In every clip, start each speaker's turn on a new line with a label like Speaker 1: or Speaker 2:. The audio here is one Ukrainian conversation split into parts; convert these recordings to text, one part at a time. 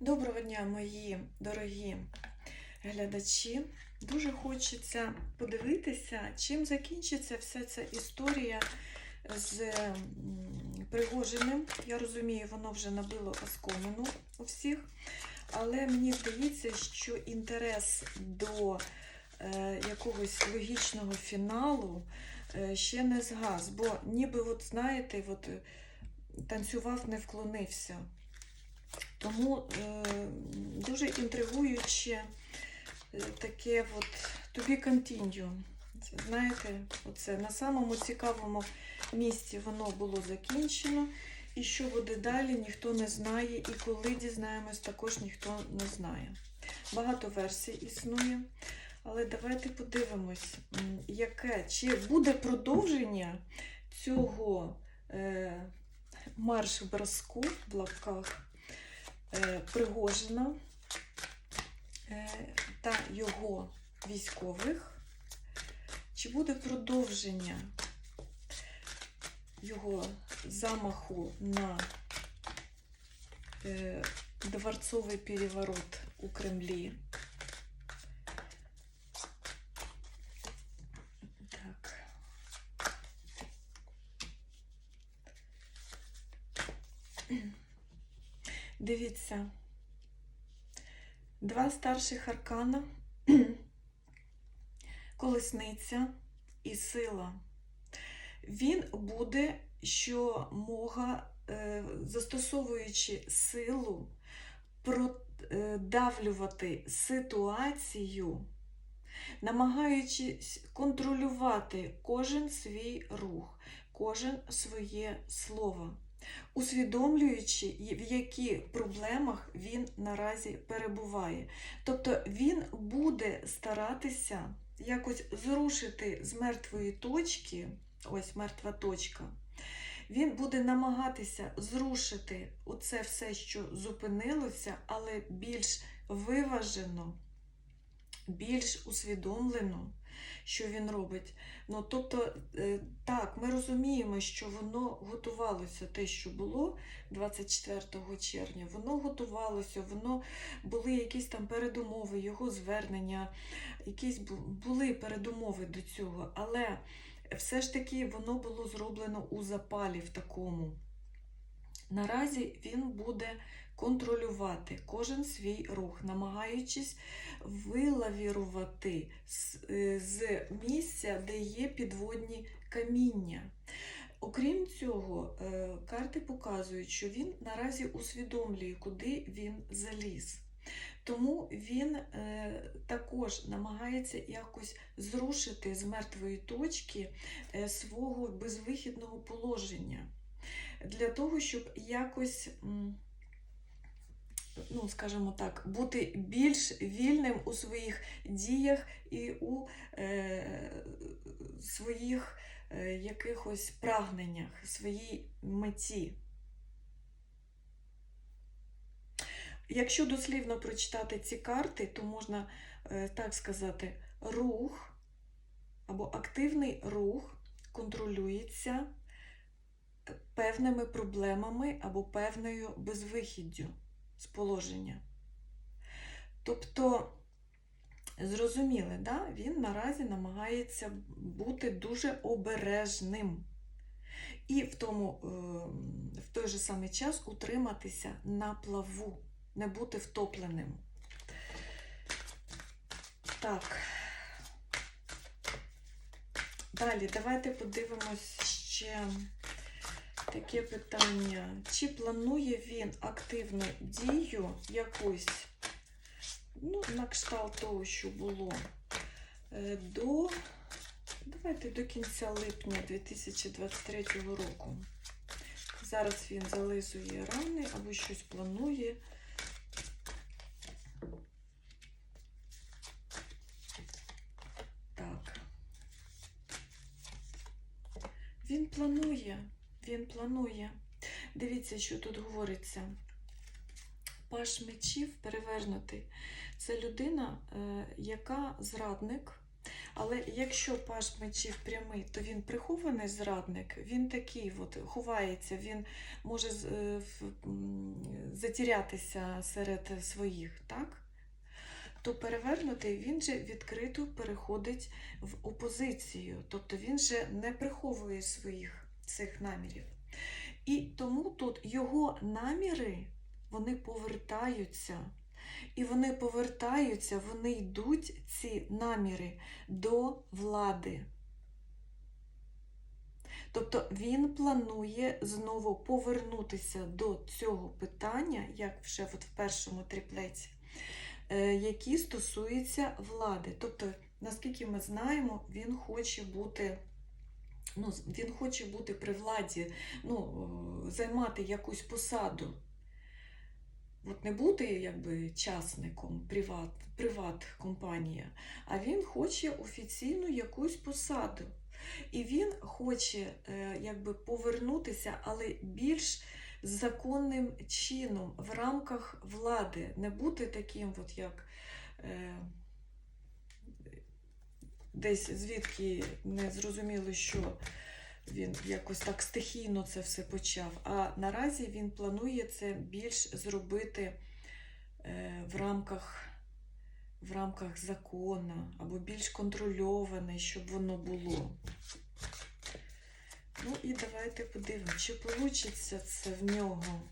Speaker 1: Доброго дня, мої дорогі глядачі. Дуже хочеться подивитися, чим закінчиться вся ця історія з Пригожиним. Я розумію, воно вже набило оскомину у всіх, але мені здається, що інтерес до е, якогось логічного фіналу е, ще не згас, бо ніби, от знаєте, от, танцював, не вклонився. Тому е, дуже інтригуюче е, таке от to be continue. Знаєте, оце на самому цікавому місці воно було закінчено. І що буде далі, ніхто не знає. І коли дізнаємось, також ніхто не знає. Багато версій існує. Але давайте подивимось, яке, чи буде продовження цього е, марш-броску в лапках е, Пригожина е, та його військових. Чи буде продовження його замаху на е, дворцовий переворот у Кремлі? Так. Дивіться. Два старших аркана, колесниця і сила. Він буде, що мога, е, застосовуючи силу, продавлювати ситуацію, намагаючись контролювати кожен свій рух, кожен своє слово усвідомлюючи, в яких проблемах він наразі перебуває. Тобто він буде старатися якось зрушити з мертвої точки, ось мертва точка. Він буде намагатися зрушити оце все, що зупинилося, але більш виважено, більш усвідомлено, що він робить. Ну, тобто, е, так, ми розуміємо, що воно готувалося, те, що було 24 червня, воно готувалося, воно були якісь там передумови, його звернення, якісь були передумови до цього, але все ж таки воно було зроблено у запалі в такому. Наразі він буде контролювати кожен свій рух, намагаючись вилавірувати з, е, з місця, де є підводні каміння. Окрім цього, е, карти показують, що він наразі усвідомлює, куди він заліз. Тому він е, також намагається якось зрушити з мертвої точки е, свого безвихідного положення для того, щоб якось. Ну, скажімо так, бути більш вільним у своїх діях і у е, своїх е, якихось прагненнях, своїй меті. Якщо дослівно прочитати ці карти, то можна е, так сказати, рух або активний рух контролюється певними проблемами або певною безвихіддю з положення. Тобто, зрозуміли, да? він наразі намагається бути дуже обережним. І в, тому, е, в той же самий час утриматися на плаву, не бути втопленим. Так. Далі, давайте подивимось ще таке питання. Чи планує він активну дію якусь, ну, на кшталт того, що було, е, до, давайте до кінця липня 2023 року. Зараз він зализує рани або щось планує. Так. Він планує, він планує. Дивіться, що тут говориться. Паш мечів перевернутий. Це людина, е, яка зрадник, Але якщо паш мечів прямий, то він прихований зрадник, він такий от, ховається, він може е, затірятися серед своїх, так? То перевернутий він же відкрито переходить в опозицію, тобто він же не приховує своїх цих намірів. І тому тут його наміри вони повертаються. І вони повертаються, вони йдуть, ці наміри, до влади. Тобто він планує знову повернутися до цього питання, як вже от в першому триплеці, е, які стосуються влади. Тобто, наскільки ми знаємо, він хоче бути. Ну, він хоче бути при владі, ну, е, займати якусь посаду. От не бути якби частником, приват, приват-компанія, а він хоче офіційну якусь посаду. І він хоче е, якби повернутися, але більш законним чином, в рамках влади, не бути таким, от як е, десь звідки не зрозуміло, що він якось так стихійно це все почав. А наразі він планує це більш зробити е, в рамках, в рамках закону або більш контрольоване, щоб воно було. Ну і давайте подивимося, чи вийде це в нього.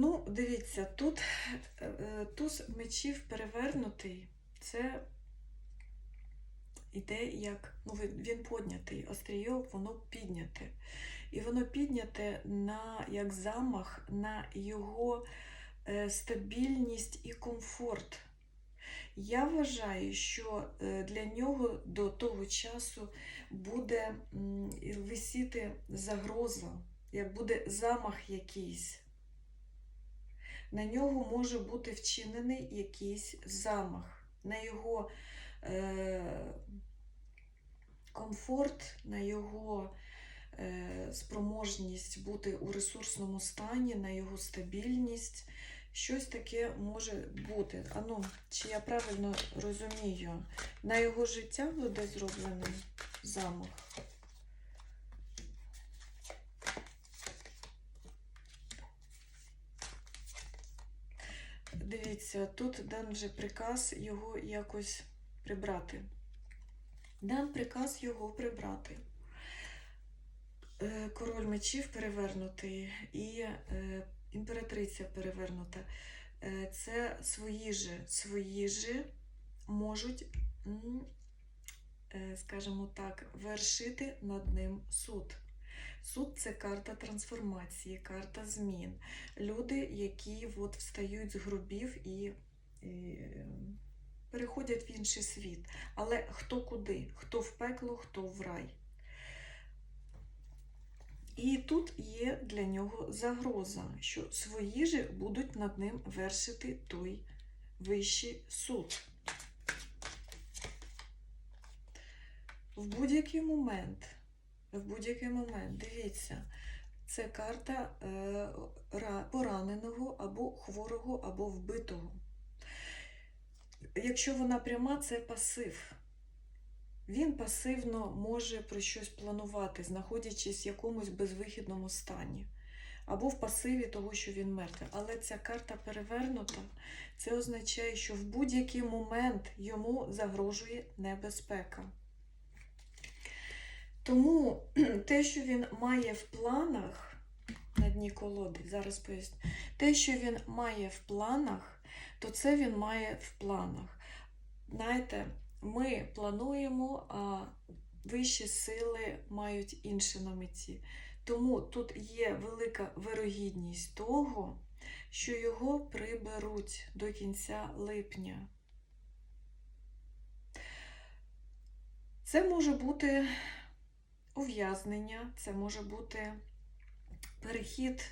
Speaker 1: Ну, дивіться, тут е, туз мечів перевернутий, це іде як, ну, він- поднятий, острійок, воно підняте. І воно підняте на як замах на його е, стабільність і комфорт. Я вважаю, що е, для нього до того часу буде висіти загроза, як буде замах якийсь. На нього може бути вчинений якийсь замах, на його е, комфорт, на його е, спроможність бути у ресурсному стані, на його стабільність. Щось таке може бути. А ну, чи я правильно розумію, на його життя буде зроблений замах? Дивіться, тут дан вже приказ його якось прибрати. Дан приказ його прибрати. Е, Король мечів перевернутий і е, імператриця перевернута. Е, Це свої же, свої же можуть, скажімо так, вершити над ним суд. Суд це карта трансформації, карта змін. Люди, які от встають з гробів і, і переходять в інший світ. Але хто куди? Хто в пекло, хто в рай. І тут є для нього загроза, що свої же будуть над ним вершити той вищий суд. В будь-який момент, в будь-який момент, дивіться, це карта е, ра- пораненого або хворого, або вбитого. Якщо вона пряма, це пасив. Він пасивно може про щось планувати, знаходячись в якомусь безвихідному стані. Або в пасиві того, що він мертвий. Але ця карта перевернута, це означає, що в будь-який момент йому загрожує небезпека. Тому те, що він має в планах на дні колоди, зараз поясню, те, що він має в планах, то це він має в планах. Знаєте, ми плануємо, а вищі сили мають інше на меті. Тому тут є велика вирогідність того, що його приберуть до кінця липня. Це може бути ув'язнення, це може бути перехід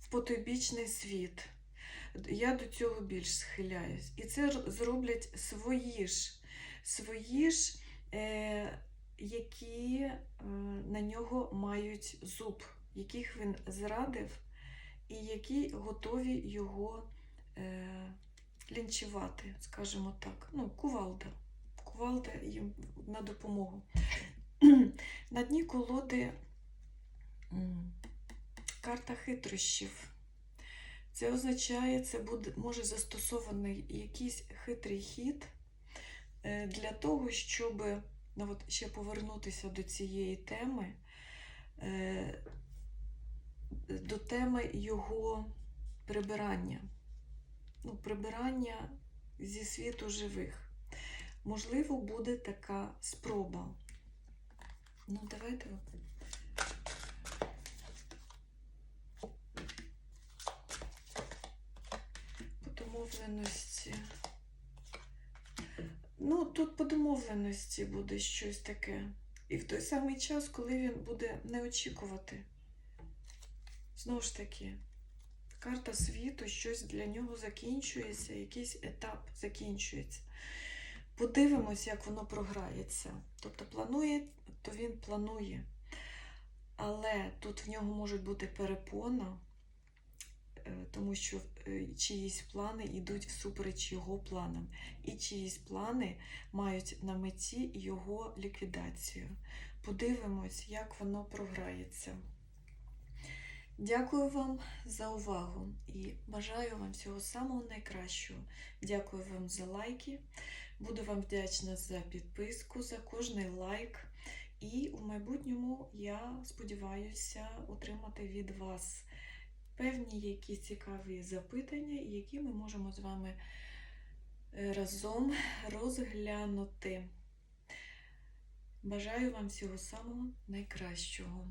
Speaker 1: в потойбічний світ. Я до цього більш схиляюсь. І це зроблять свої ж, свої ж, е, які е, на нього мають зуб, яких він зрадив, і які готові його е, лінчувати, скажімо так. Ну, кувалда. Кувалда їм на допомогу. На дні колоди карта хитрощів. Це означає, це буде, може застосований якийсь хитрий хід е, для того, щоб ну, от ще повернутися до цієї теми, е, до теми його прибирання. Ну, прибирання зі світу живих. Можливо, буде така спроба. Ну, давайте. По домовленості. Ну, тут по домовленості буде щось таке. І в той самий час, коли він буде не очікувати. Знову ж таки, карта світу, щось для нього закінчується, якийсь етап закінчується. Подивимось, як воно програється. Тобто планує, то він планує. Але тут в нього може бути перепона, е, тому що е, чиїсь плани йдуть всупереч його планам, і чиїсь плани мають на меті його ліквідацію. Подивимось, як воно програється. Дякую вам за увагу і бажаю вам всього самого найкращого. Дякую вам за лайки. Буду вам вдячна за підписку, за кожний лайк. І у майбутньому я сподіваюся отримати від вас певні якісь цікаві запитання, які ми можемо з вами е, разом розглянути. Бажаю вам всього самого найкращого.